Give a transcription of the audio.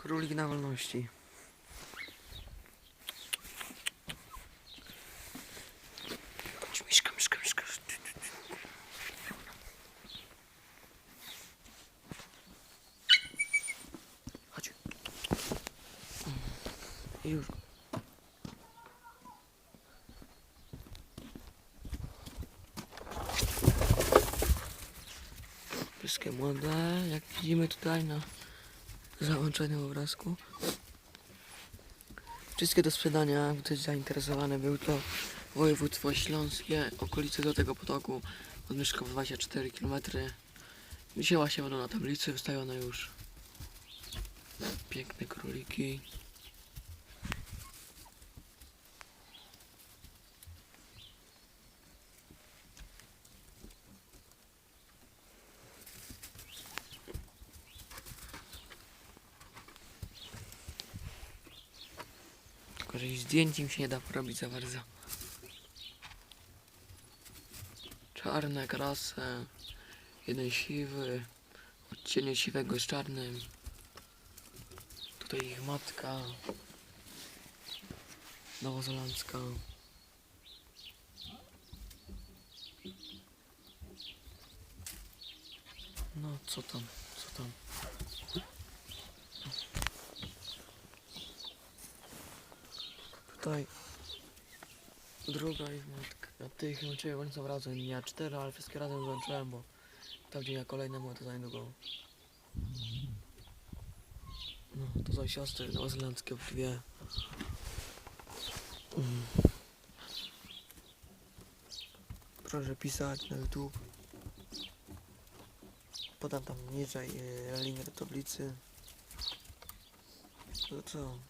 Królik na wolności. Chodź. Chodź. I już. Wszystkie młode, jak widzimy tutaj na załączonym obrazku. Wszystkie do sprzedania, ktoś zainteresowany był to województwo śląskie, okolice do tego potoku od Myszkowa 24 km. Wzięła się wodą na tablicy, wystawione już piękne króliki. Tylko, że zdjęć im się nie da porobić za bardzo. Czarne krasy. Jeden siwy. Odcienie siwego z czarnym. Tutaj ich matka. Nowozelandzka. No, co tam? Co tam? Tutaj druga ich matka. Tych łączyłem, oni są razem. Ja cztery, ale wszystkie razem złączyłem, bo tam gdzie ja kolejne było to za niedługo. No, to są siostry nowozelandzkie dwie. Mm. Proszę pisać na YouTube. Podam tam niżej e, link do tablicy. To co?